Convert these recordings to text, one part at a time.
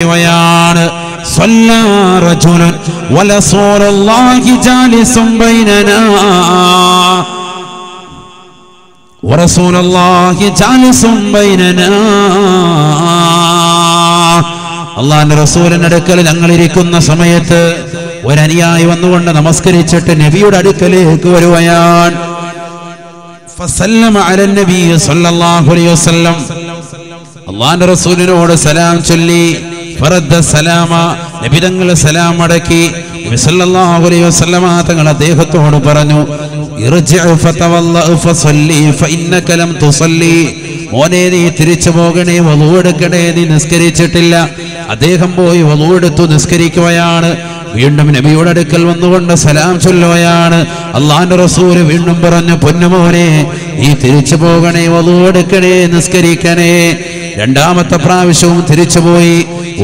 എന്നിവയാണ് അള്ളാന്റെ റസൂലിന്റെ അടുക്കൽ ഞങ്ങൾ ഇരിക്കുന്ന സമയത്ത് ഒരനിയായി വന്നുകൊണ്ട് നമസ്കരിച്ചിട്ട് നബിയുടെ അടുക്കലേക്ക് വരുവയാൻ അള്ളാന്റെ റസൂലിനോട് സലാം ചൊല്ലി. സലാമ നബി തങ്ങൾ സലാം അടക്കി അലൈഹി വസല്ലമ തങ്ങൾ അദ്ദേഹത്തോട് പറഞ്ഞു മോനെ നീ തിരിച്ചു പോകണേ എടുക്കണേ നീ നിസ്കരിച്ചിട്ടില്ല. അദ്ദേഹം പോയി വധു എടുത്തു നിസ്കരിക്കുകയാണ്. വീണ്ടും നബിയുടെ അടുക്കൽ വന്നുകൊണ്ട് സലാം ചൊല്ലുകയാണ്. അള്ളാന്റെ റസൂൽ വീണ്ടും പറഞ്ഞു പൊന്നുമോനെ നീ തിരിച്ചു പോകണേ എടുക്കണേ നിസ്കരിക്കണേ. രണ്ടാമത്തെ പ്രാവശ്യവും തിരിച്ചുപോയി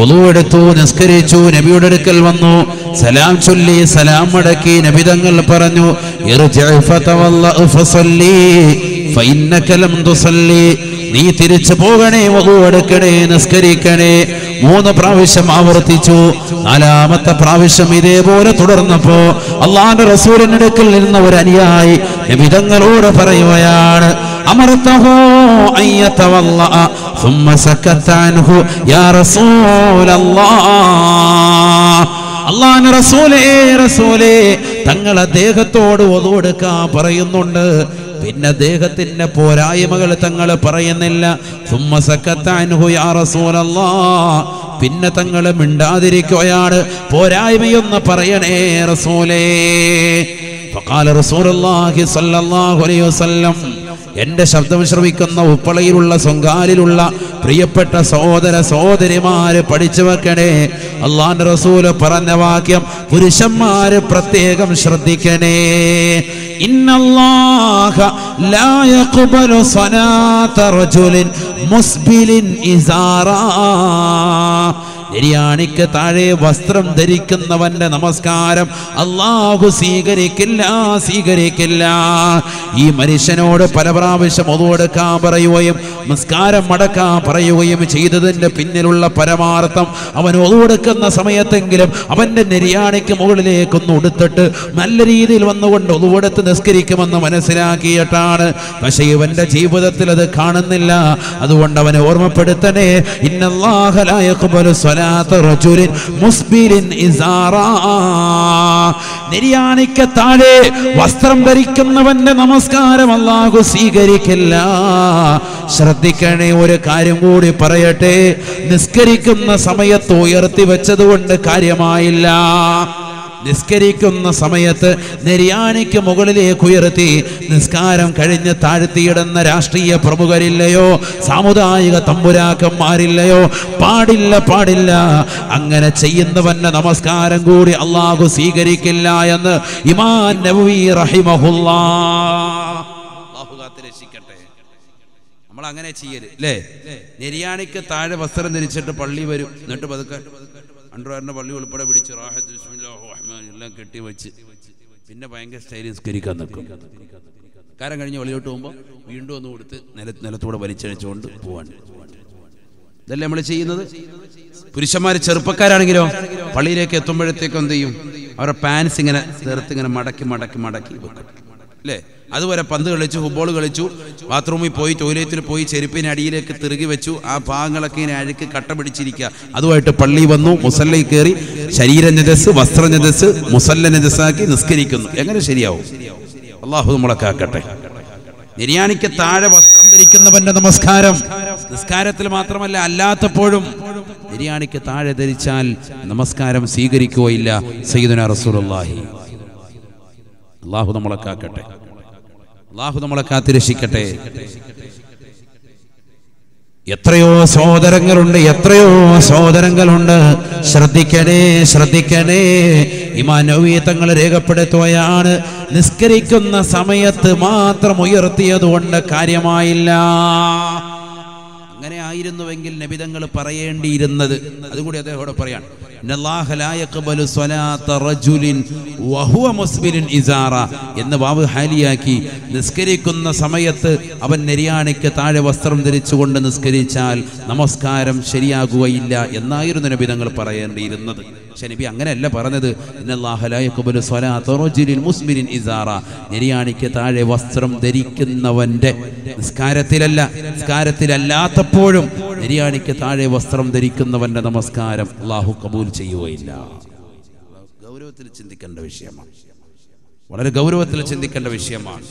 ഒതുവെടുത്തു നിസ്കരിച്ചു നബിയുടെ അടുക്കൽ വന്നു. സലാം ചൊല്ലി സലാം മടക്കി നബി തങ്ങൾ പറഞ്ഞു നീ തിരിച്ചു പോകണേ വകുവെടുക്കണേ നിസ്കരിക്കണേ. മൂന്ന് പ്രാവശ്യം ആവർത്തിച്ചു. നാലാമത്തെ പ്രാവശ്യം ഇതേപോലെ തുടർന്നപ്പോ അള്ളാന്റെ റസൂലിനടുക്കിൽ ഇരുന്ന ഒരു അനുയായി വിധങ്ങളോട് പറയുകയാണ് അമർത്തഹോ അയ്യത്തവല്ല ثم سكت عنه يا رسول الله അള്ളാഹ് റസൂലേ റസൂലേ തങ്ങൾ അദ്ദേഹത്തോട് ഒതുവെടുക്കാൻ പറയുന്നുണ്ട് പിന്നെ അദ്ദേഹത്തിന്റെ പോരായ്മകൾ തങ്ങൾ പറയുന്നില്ല സുമ്മ സക്കത്താൻഹു യാ റസൂലല്ലാ പിന്നെ തങ്ങൾ മിണ്ടാതിരിക്കുകയാണ് പോരായ്മയൊന്ന് പറയണേ റസൂലേ فقال رسول الله صلى الله عليه وسلم എന്റെ ശബ്ദം ശ്രവിക്കുന്ന ഉപ്പളയിലുള്ള സ്വങ്കാലിലുള്ള പ്രിയപ്പെട്ട സഹോദര സഹോദരിമാര് പഠിച്ചു വെക്കണേ അള്ളാന്റെ റസൂൽ പറഞ്ഞ വാക്യം പുരുഷന്മാര് പ്രത്യേകം ശ്രദ്ധിക്കണേ. ഇന്നല്ലാഹ സ്വലാത്ത റജുലിൻ മുസ്ബിലിൻ ഇസാറാ. നിര്യാണിക്ക് താഴെ വസ്ത്രം ധരിക്കുന്നവന്റെ നമസ്കാരം അള്ളാഹു സ്വീകരിക്കില്ല സ്വീകരിക്കില്ല. ഈ മനുഷ്യനോട് പല പ്രാവശ്യം ഒതുവെടുക്കാൻ പറയുകയും നമസ്കാരം മടക്കാൻ പറയുകയും ചെയ്തതിന്റെ പിന്നിലുള്ള പരമാർത്ഥം അവൻ ഒതുവെടുക്കുന്ന സമയത്തെങ്കിലും അവന്റെ നിര്യാണിക്ക് മുകളിലേക്കൊന്ന് ഉടുത്തിട്ട് നല്ല രീതിയിൽ വന്നുകൊണ്ട് ഒതുവെടുത്ത് നിസ്കരിക്കുമെന്ന് മനസ്സിലാക്കിയിട്ടാണ്. പക്ഷേ ഇവന്റെ ജീവിതത്തിൽ അത് കാണുന്നില്ല. അതുകൊണ്ട് അവനെ ഓർമ്മപ്പെടുത്തണേ. ഇന്നല്ലാഹലായ ലാ യഖ്ബലു സ്വലാത്ത റജുലിൻ മുസ്ബിരിൻ ഇസാറാ. നിര്യാണിക്ക താഴെ വസ്ത്രം ധരിക്കുന്നവന്റെ നമസ്കാരം അല്ലാഹു സ്വീകരിക്കില്ല. ശ്രദ്ധിക്കണേ ഒരു കാര്യം കൂടി പറയട്ടെ. നിസ്കരിക്കുന്ന സമയത്ത് ഉയർത്തി വെച്ചതുകൊണ്ട് കാര്യമായില്ല. നിസ്കരിക്കുന്ന സമയത്ത് നിര്യാണിക്ക് മുകളിലേക്ക് ഉയർത്തി നിസ്കാരം കഴിഞ്ഞ് താഴ്ത്തിയിടുന്ന രാഷ്ട്രീയ പ്രമുഖരില്ലയോ സാമുദായിക തമ്പുരാക്കന്മാരില്ലയോ പാടില്ല പാടില്ല. അങ്ങനെ ചെയ്യുന്നവന്റെ നമസ്കാരം കൂടി അള്ളാഹു സ്വീകരിക്കില്ല എന്ന് ഇമാൻ നബി കാത്തിരക്ഷിക്കട്ടെ നമ്മൾ അങ്ങനെ ചെയ്യൽ അല്ലേ നിര്യാണിക്ക് താഴെ വസ്ത്രം ധരിച്ചിട്ട് പള്ളി വരും. എന്നിട്ട് പതുക്കെ അണ്ടർവയറിന്റെ പള്ളി ഉൾപ്പെടെ പിടിച്ച് റാഹത്ത് ബിസ്മില്ലാഹു എല്ലാം കെട്ടി വെച്ച് പിന്നെ ഭയങ്കര സ്റ്റൈലിൽ നിസ്കരിക്കാൻ നിൽക്കും. കാരം കഴിഞ്ഞ് വെളിയോട്ട് പോകുമ്പോൾ വീണ്ടും ഒന്ന് കൊടുത്ത് നില നിലത്തൂടെ വലിച്ചഴിച്ചുകൊണ്ട് പോവാൻ ഇതല്ലേ നമ്മൾ ചെയ്യുന്നത്? പുരുഷന്മാർ ചെറുപ്പക്കാരാണെങ്കിലോ പള്ളിയിലേക്ക് എത്തുമ്പോഴത്തേക്കും എന്ത് ചെയ്യും? അവരുടെ പാൻസ് ഇങ്ങനെ ചേർത്ത് ഇങ്ങനെ മടക്കി മടക്കി മടക്കി വെക്കും. അല്ലേ അതുവരെ പന്ത് കളിച്ചു ഫുട്ബോൾ കളിച്ചു ബാത്റൂമിൽ പോയി ടോയ്ലറ്റിൽ പോയി ചെരുപ്പിന് അടിയിലേക്ക് തിരുകി വെച്ചു ആ ഭാഗങ്ങളൊക്കെ ഇങ്ങനെ അഴുക്ക് കട്ട പിടിച്ചിരിക്കുക. അതുമായിട്ട് പള്ളി വന്നു മുസല്ലയിൽ കയറി ശരീര നജസ് വസ്ത്ര മുസല്ല നജസാക്കി നിസ്കരിക്കുന്നു. എങ്ങനെ ശരിയാവും? അള്ളാഹു നമ്മളെ കാക്കട്ടെ. നിര്യാണിക്ക് താഴെ വസ്ത്രം ധരിക്കുന്നവന്റെ നമസ്കാരം. നിസ്കാരത്തിൽ മാത്രമല്ല അല്ലാത്തപ്പോഴും നിര്യാണിക്ക് താഴെ ധരിച്ചാൽ നമസ്കാരം സ്വീകരിക്കുകയില്ല സയ്യിദുന റസൂലുള്ളാഹി. അള്ളാഹു നമ്മളെ കാക്കട്ടെ. അള്ളാഹു നമ്മളെ കാത്തിരക്ഷിക്കട്ടെ എത്രയോ സഹോദരങ്ങളുണ്ട് എത്രയോ സഹോദരങ്ങളുണ്ട്. ശ്രദ്ധിക്കണേ ശ്രദ്ധിക്കണേ. ഇമാനവീതങ്ങൾ രേഖപ്പെടുത്തുകയാണ് നിസ്കരിക്കുന്ന സമയത്ത് മാത്രം ഉയർത്തിയത് കൊണ്ട് കാര്യമായില്ല. അങ്ങനെ ആയിരുന്നുവെങ്കിൽ നബിതങ്ങൾ പറയേണ്ടിയിരുന്നത്. അതുകൂടി അദ്ദേഹം പറയാൻ എന്ന് വാവ് ഹാലിയാക്കി നിസ്കരിക്കുന്ന സമയത്ത് അവൻ നെരിയാണിക്ക് താഴെ വസ്ത്രം ധരിച്ചുകൊണ്ട് നിസ്കരിച്ചാൽ നമസ്കാരം ശരിയാകുകയില്ല എന്നായിരുന്നു നബി തങ്ങൾ പറയേണ്ടിയിരുന്നത്. പക്ഷെ നബി അങ്ങനെയല്ല പറഞ്ഞത്. നെരിയാണിക്ക് താഴെ വസ്ത്രം ധരിക്കുന്നവന്റെ നിസ്കാരത്തിലല്ല നിസ്കാരത്തിലല്ലാത്തപ്പോഴും നെരിയാണിക്ക് താഴെ വസ്ത്രം ധരിക്കുന്നവന്റെ നമസ്കാരം അള്ളാഹു കബൂൽ ചെയ്യുകയില്ല. ഗൗരവത്തിൽ ചിന്തിക്കേണ്ട വിഷയമാണ്. വളരെ ഗൗരവത്തിൽ ചിന്തിക്കേണ്ട വിഷയമാണ്.